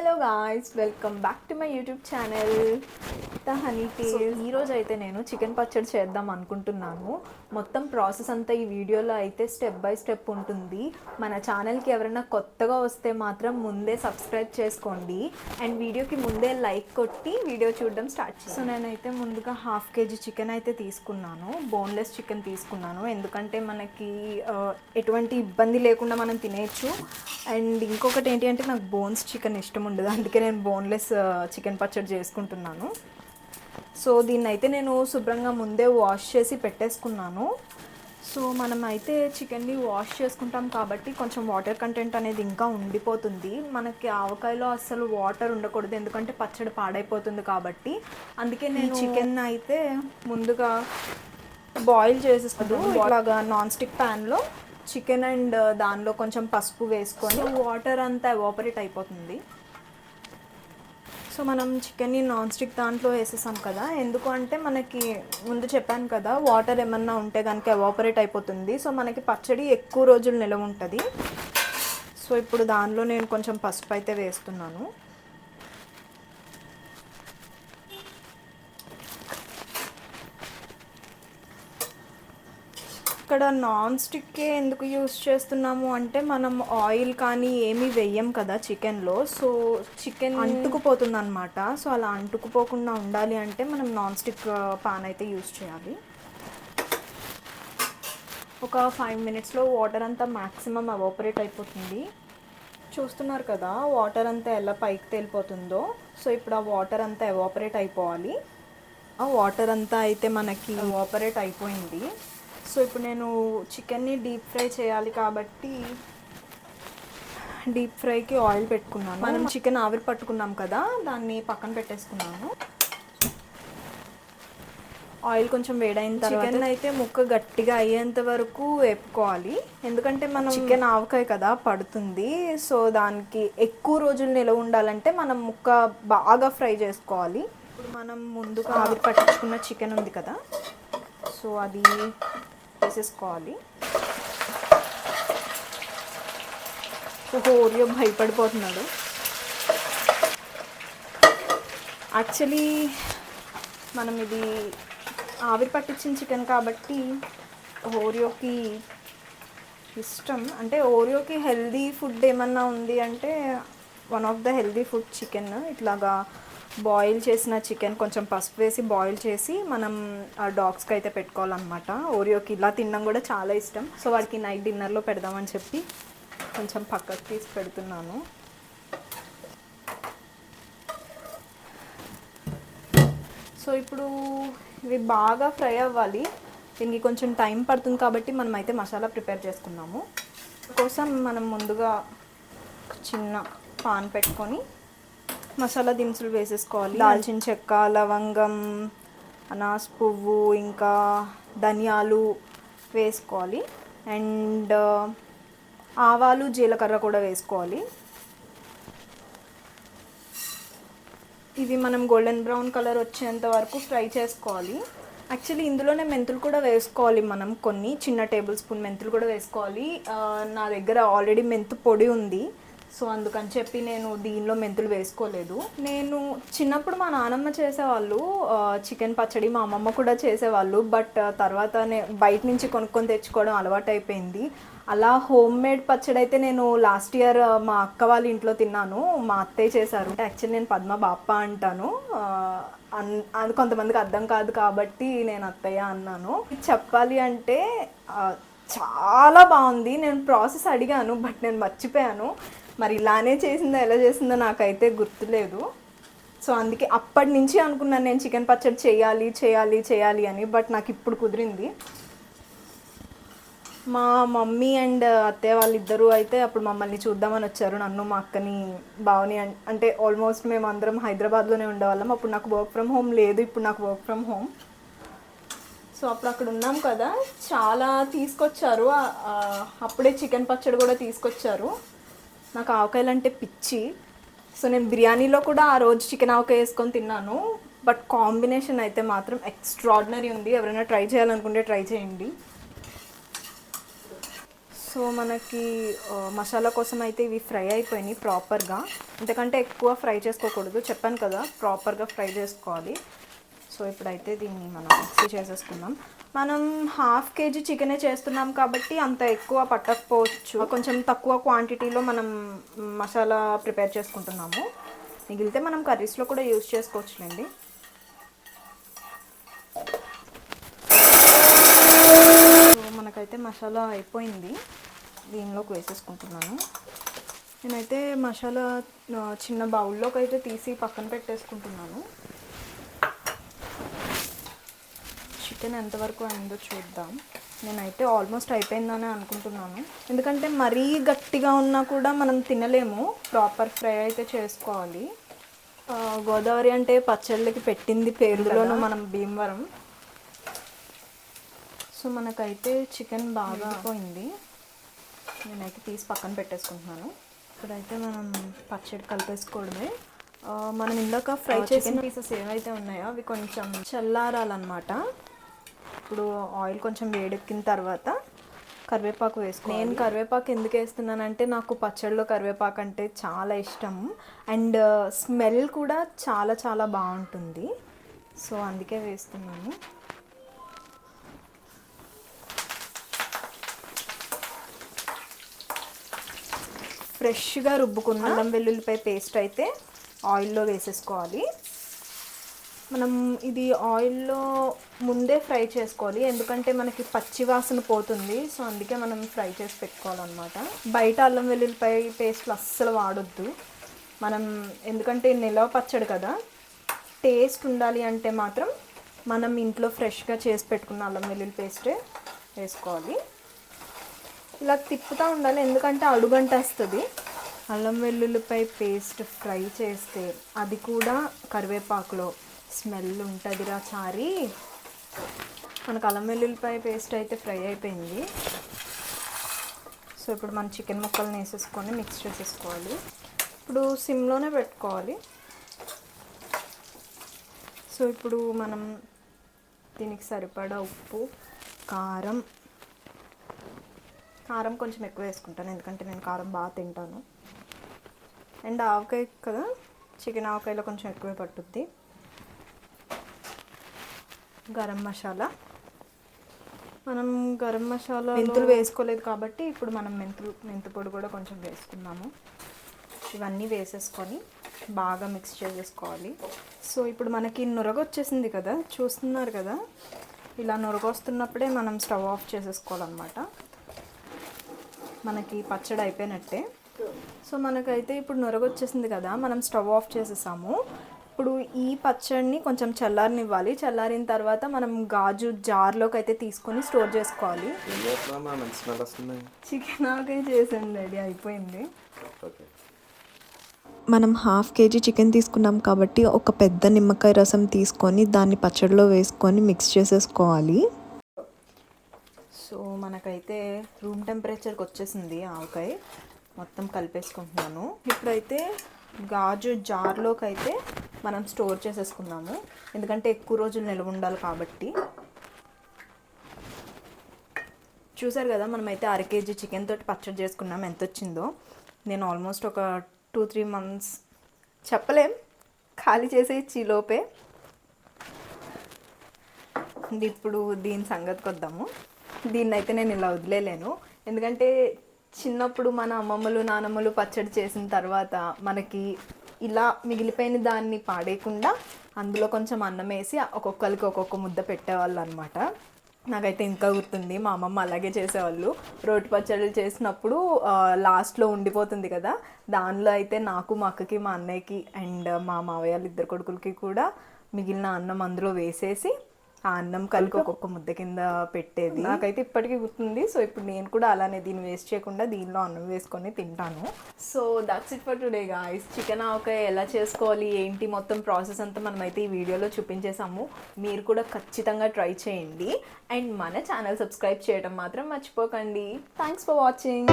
Hello guys welcome back to my YouTube channel the honey ఈరోజు అయితే నేను chicken పచ్చడి చేద్దాం అనుకుంటున్నాను. మొత్తం ప్రాసెస్ అంతా ఈ వీడియోలో అయితే స్టెప్ బై స్టెప్ ఉంటుంది. మన ఛానల్కి ఎవరైనా కొత్తగా వస్తే మాత్రం ముందే సబ్స్క్రైబ్ చేసుకోండి. అండ్ వీడియోకి ముందే లైక్ కొట్టి వీడియో చూడడం స్టార్ట్ సో నేనైతే ముందుగా హాఫ్ కేజీ చికెన్ అయితే తీసుకున్నాను. బోన్లెస్ చికెన్ తీసుకున్నాను. ఎందుకంటే మనకి ఎటువంటి ఇబ్బంది లేకుండా మనం తినేయచ్చు. అండ్ ఇంకొకటి ఏంటి అంటే నాకు బోన్స్ చికెన్ ఇష్టం ఉండదు. అందుకే నేను బోన్లెస్ చికెన్ పచ్చడి చేసుకుంటున్నాను. సో దీన్ని అయితే నేను శుభ్రంగా ముందే వాష్ చేసి పెట్టేసుకున్నాను. సో మనం అయితే చికెన్ని వాష్ చేసుకుంటాం కాబట్టి కొంచెం వాటర్ కంటెంట్ అనేది ఇంకా ఉండిపోతుంది. మనకి ఆవకాయలో అస్సలు వాటర్ ఉండకూడదు. ఎందుకంటే పచ్చడి పాడైపోతుంది కాబట్టి. అందుకే నేను చికెన్ అయితే ముందుగా బాయిల్ చేసేస్తాను ఇలాగా నాన్ స్టిక్ ప్యాన్లో చికెన్ అండ్ దానిలో కొంచెం పసుపు వేసుకొని వాటర్ అంతా ఎవాపరేట్ అయిపోతుంది. సో మనం చికెన్ని నాన్ స్టిక్ దాంట్లో వేసేసాం కదా. ఎందుకు అంటే మనకి ముందు చెప్పాను కదా వాటర్ ఏమన్నా ఉంటే కనుక ఎవాపరేట్ అయిపోతుంది. సో మనకి పచ్చడి ఎక్కువ రోజులు నిలవ ఉంటుంది. సో ఇప్పుడు దానిలో నేను కొంచెం పసుపు అయితే వేస్తున్నాను. ఇక్కడ నాన్ స్టిక్కే ఎందుకు యూస్ చేస్తున్నాము అంటే మనం ఆయిల్ కానీ ఏమీ వెయ్యం కదా చికెన్లో. సో చికెన్ అంటుకుపోతుంది అనమాట సో అలా అంటుకుపోకుండా ఉండాలి అంటే మనం నాన్ స్టిక్ పాన్ అయితే యూస్ చేయాలి. ఒక ఫైవ్ మినిట్స్లో వాటర్ అంతా మ్యాక్సిమం అవోపరేట్ అయిపోతుంది. చూస్తున్నారు కదా వాటర్ అంతా ఎలా పైకి తేలిపోతుందో. సో ఇప్పుడు ఆ వాటర్ అంతా ఎవాపరేట్ అయిపోవాలి. ఆ వాటర్ అంతా అయితే మనకి ఎవాపరేట్ అయిపోయింది. సో ఇప్పుడు నేను చికెన్ని డీప్ ఫ్రై చేయాలి కాబట్టి డీప్ ఫ్రైకి ఆయిల్ పెట్టుకున్నాను. మనం చికెన్ ఆవిరి పట్టుకున్నాం కదా దాన్ని పక్కన పెట్టేసుకున్నాను. ఆయిల్ కొంచెం వేడైన తర్వాత చికెన్ అయితే ముక్క గట్టిగా అయ్యేంత వరకు వేపుకోవాలి. ఎందుకంటే మనం చికెన్ ఆవకాయ కదా పడుతుంది. సో దానికి ఎక్కువ రోజులు నిలవ ఉండాలంటే మనం ముక్క బాగా ఫ్రై చేసుకోవాలి. ఇప్పుడు మనం ముందుగా ఆవిరి పట్టించుకున్న చికెన్ ఉంది కదా సో అది వేసేసుకోవాలి ఓరియో భయపడిపోతున్నాడు. యాక్చువల్లీ మనం ఇది ఆవిరి పట్టించిన చికెన్ కాబట్టి ఓరియోకి ఇష్టం. అంటే ఓరియోకి హెల్దీ ఫుడ్ ఏమన్నా ఉంది అంటే one of the healthy food chicken ఇట్లాగా బాయిల్ చేసిన చికెన్ కొంచెం పసుపు వేసి బాయిల్ చేసి మనం ఆ డాగ్స్కి అయితే పెట్టుకోవాలన్నమాట. ఓరియోకి ఇలా తినడం కూడా చాలా ఇష్టం. సో వాడికి నైట్ డిన్నర్లో పెడదామని చెప్పి కొంచెం పక్కకు తీసి పెడుతున్నాను. సో ఇప్పుడు ఇవి బాగా ఫ్రై అవ్వాలి. దీనికి కొంచెం టైం పడుతుంది కాబట్టి మనం అయితే మసాలా ప్రిపేర్ చేసుకున్నాము. కోసం మనం ముందుగా చిన్న పాన్ పెట్టుకొని మసాలా దినుసులు వేసేసుకోవాలి. దాల్చిన చెక్క లవంగం అనాస్ పువ్వు ఇంకా ధనియాలు వేసుకోవాలి. అండ్ ఆవాలు జీలకర్ర కూడా వేసుకోవాలి. ఇవి మనం గోల్డెన్ బ్రౌన్ కలర్ వచ్చేంత వరకు ఫ్రై చేసుకోవాలి. యాక్చువల్లీ ఇందులోనే మెంతులు కూడా వేసుకోవాలి మనం. కొన్ని చిన్న టేబుల్ స్పూన్ మెంతులు కూడా వేసుకోవాలి. నా దగ్గర ఆల్రెడీ మెంతు పొడి ఉంది. సో అందుకని చెప్పి నేను దీనిలో మెంతులు వేసుకోలేదు. నేను చిన్నప్పుడు మా నానమ్మ చేసేవాళ్ళు చికెన్ పచ్చడి మా అమ్మమ్మ కూడా చేసేవాళ్ళు బట్ తర్వాత బయట నుంచి కొనుక్కొని తెచ్చుకోవడం అలవాటు అయిపోయింది అలా హోమ్ మేడ్ పచ్చడి అయితే నేను లాస్ట్ ఇయర్ మా అక్క వాళ్ళ ఇంట్లో తిన్నాను. మా అత్తయ్య చేశారు. అంటే యాక్చువల్లీ నేను పద్మ బాప్ప అంటాను. అన్- అది కొంతమందికి అర్థం కాదు కాబట్టి నేను అత్తయ్య అన్నాను. చెప్పాలి అంటే చాలా బాగుంది. నేను ప్రాసెస్ అడిగాను బట్ నేను మర్చిపోయాను. మరి ఇలానే చేసిందో ఎలా చేసిందో నాకైతే గుర్తులేదు. సో అందుకే అప్పటి నుంచి అనుకున్నాను నేను చికెన్ పచ్చడి చేయాలి చేయాలి చేయాలి అని బట్ నాకు ఇప్పుడు కుదిరింది. మా మమ్మీ అండ్ అత్తయ్య వాళ్ళిద్దరూ అయితే అప్పుడు మమ్మల్ని చూద్దామని వచ్చారు నన్ను మా అక్కని బావని అంటే ఆల్మోస్ట్ మేము అందరం హైదరాబాద్లోనే ఉండేవాళ్ళం. అప్పుడు నాకు వర్క్ ఫ్రమ్ హోమ్ లేదు ఇప్పుడు నాకు వర్క్ ఫ్రమ్ హోమ్. సో అప్పుడు అక్కడ ఉన్నాం కదా చాలా తీసుకొచ్చారు. అప్పుడే చికెన్ పచ్చడి కూడా తీసుకొచ్చారు. నాకు ఆవకాయలు అంటే పిచ్చి. సో నేను బిర్యానీలో కూడా ఆ రోజు చికెన్ ఆవకాయ వేసుకొని తిన్నాను. బట్ కాంబినేషన్ అయితే మాత్రం ఎక్స్ట్రాడినరీ ఉంది. ఎవరైనా ట్రై చేయాలనుకుంటే ట్రై చేయండి. సో మనకి మసాలా కోసం అయితే ఇవి ఫ్రై అయిపోయినాయి ప్రాపర్గా. ఎందుకంటే ఎక్కువ ఫ్రై చేసుకోకూడదు. చెప్పాను కదా ప్రాపర్గా ఫ్రై చేసుకోవాలి. సో ఇప్పుడైతే దీన్ని మనం మిక్సీ చేసేసుకుందాం. మనం హాఫ్ కేజీ చికెనే చేస్తున్నాం కాబట్టి అంత ఎక్కువ పట్టకపోవచ్చు. కొంచెం తక్కువ క్వాంటిటీలో మనం మసాలా ప్రిపేర్ చేసుకుంటున్నాము. మిగిలితే మనం కర్రీస్లో కూడా యూజ్ చేసుకోవచ్చులేండి. సో మనకైతే మసాలా అయిపోయింది. దీనిలోకి వేసేసుకుంటున్నాను. నేనైతే మసాలా చిన్న బౌల్లోకి అయితే తీసి పక్కన పెట్టేసుకుంటున్నాను. చికెన్ ఎంతవరకు అయిందో చూద్దాం. నేనైతే ఆల్మోస్ట్ అయిపోయిందని అనుకుంటున్నాను. ఎందుకంటే మరీ గట్టిగా ఉన్నా కూడా మనం తినలేము. ప్రాపర్ ఫ్రై అయితే చేసుకోవాలి. గోదావరి అంటే పచ్చళ్ళకి పెట్టింది పేరులోనూ మనం భీమవరం. సో మనకైతే చికెన్ బాగా పోయింది నేనైతే తీసి పక్కన పెట్టేసుకుంటున్నాను. ఇప్పుడైతే మనం పచ్చడి కలిపేసుకోవడమే. మనం ఇందాక ఫ్రై చేసిన పీసెస్ ఏవైతే ఉన్నాయో అవి కొంచెం చల్లారాలన్నమాట. ఇప్పుడు ఆయిల్ కొంచెం వేడెక్కిన తర్వాత కరివేపాకు వేసుకో నేను కరివేపాకు ఎందుకు వేస్తున్నానంటే నాకు పచ్చడిలో కరివేపాకు అంటే చాలా ఇష్టం. అండ్ స్మెల్ కూడా చాలా చాలా బాగుంటుంది. సో అందుకే వేస్తున్నాను. ఫ్రెష్గా రుబ్బుకున్న అల్లం వెల్లుల్లిపై పేస్ట్ అయితే ఆయిల్లో వేసేసుకోవాలి. మనం ఇది ఆయిల్లో ముందే ఫ్రై చేసుకోవాలి. ఎందుకంటే మనకి పచ్చి వాసన పోతుంది. సో అందుకే మనం ఫ్రై చేసి పెట్టుకోవాలన్నమాట. బయట అల్లం వెల్లుల్లిపై పేస్ట్లు అస్సలు వాడొద్దు. మనం ఎందుకంటే నిలవ పచ్చడి కదా. టేస్ట్ ఉండాలి అంటే మాత్రం మనం ఇంట్లో ఫ్రెష్గా చేసి పెట్టుకున్న అల్లం వెల్లుల్లి పేస్టే వేసుకోవాలి. ఇలా తిప్పుతూ ఉండాలి. ఎందుకంటే అడుగంటేస్తుంది. అల్లం వెల్లుల్లిపై పేస్ట్ ఫ్రై చేస్తే అది కూడా కరివేపాకులో స్మెల్ ఉంటుందిరా చారి. మనకు అల్లం వెల్లుల్లిపై పేస్ట్ అయితే ఫ్రై అయిపోయింది. సో ఇప్పుడు మనం చికెన్ ముక్కల్ని వేసేసుకొని మిక్స్ చేసేసుకోవాలి. ఇప్పుడు సిమ్లోనే పెట్టుకోవాలి. సో ఇప్పుడు మనం దీనికి సరిపడా ఉప్పు కారం. కారం కొంచెం ఎక్కువ వేసుకుంటాను ఎందుకంటే నేను కారం బాగా తింటాను. అండ్ ఆవకాయ కదా చికెన్ ఆవకాయలో కొంచెం ఎక్కువే పట్టుద్ది. గరం మసాలా. మనం గరం మసాలా మెంతులు వేసుకోలేదు కాబట్టి ఇప్పుడు మనం మెంతులు మెంతు పొడి కూడా కొంచెం వేసుకున్నాము. ఇవన్నీ వేసేసుకొని బాగా మిక్స్ చేసేసుకోవాలి. సో ఇప్పుడు మనకి నురగ వచ్చేసింది కదా చూస్తున్నారు కదా? ఇలా నురగ వస్తున్నప్పుడే మనం స్టవ్ ఆఫ్ చేసేసుకోవాలన్నమాట. మనకి పచ్చడి అయిపోయినట్టే. సో మనకైతే ఇప్పుడు నొరగ వచ్చేసింది కదా మనం స్టవ్ ఆఫ్ చేసేసాము. ఇప్పుడు ఈ పచ్చడిని కొంచెం చల్లారనివ్వాలి. చల్లారిన తర్వాత మనం గాజు జార్లోకి అయితే తీసుకొని స్టోర్ చేసుకోవాలి. చికెన్ ఆవకాయ చేసాను రెడీ అయిపోయింది. ఓకే. మనం హాఫ్ కేజీ చికెన్ తీసుకున్నాం కాబట్టి ఒక పెద్ద నిమ్మకాయ రసం తీసుకొని దాన్ని పచ్చడిలో వేసుకొని మిక్స్ చేసేసుకోవాలి. సో మనకైతే రూమ్ టెంపరేచర్కి వచ్చేసింది ఆవకాయ. మొత్తం కలిపేసుకుంటున్నాను. ఇప్పుడైతే గాజు జార్లోకి అయితే మనం స్టోర్ చేసేసుకుందాము. ఎందుకంటే ఎక్కువ రోజులు నిల్వ ఉండాలి కాబట్టి. చూసారు కదా మనమైతే అర కేజీ చికెన్ తోటి పచ్చడి చేసుకున్నాం. ఎంత వచ్చిందో నేను ఆల్మోస్ట్ ఒక టూ త్రీ మంత్స్ చెప్పలేం. ఖాళీ చేసే లోపే. ఇప్పుడు దీని సంగతికి వద్దాము. దీన్ని అయితే నేను ఇలా వదిలేలేను. ఎందుకంటే చిన్నప్పుడు మన అమ్మమ్మలు నానమ్మలు పచ్చడి చేసిన తర్వాత మనకి ఇలా మిగిలిపోయిన దాన్ని పాడేయకుండా అందులో కొంచెం అన్నం వేసి ఒక్కొక్కరికి ఒక్కొక్క ముద్ద పెట్టేవాళ్ళు అనమాట నాకైతే ఇంకా గుర్తుంది మా అమ్మమ్మ అలాగే చేసేవాళ్ళు. రోటి పచ్చళ్ళు చేసినప్పుడు లాస్ట్లో ఉండిపోతుంది కదా దానిలో అయితే నాకు మా అక్కకి మా అన్నయ్యకి అండ్ మా మావయ్య వాళ్ళ ఇద్దరు కొడుకులకి కూడా మిగిలిన అన్నం అందులో వేసేసి ఆ అన్నం కలిపి ఒక్కొక్క ముద్ద కింద పెట్టేది. నాకైతే ఇప్పటికీ గుర్తుంది. సో ఇప్పుడు నేను కూడా అలానే దీన్ని వేస్ట్ చేయకుండా దీనిలో అన్నం వేసుకొని తింటాను. So that's it for today guys chicken avakaya ఎలా చేసుకోవాలి? ఏంటి మొత్తం ప్రాసెస్ అంతా మనమైతే ఈ వీడియోలో చూపించేసాము మీరు కూడా ఖచ్చితంగా ట్రై చేయండి. అండ్ మన ఛానల్ సబ్స్క్రైబ్ చేయడం మాత్రం మర్చిపోకండి. Thanks for watching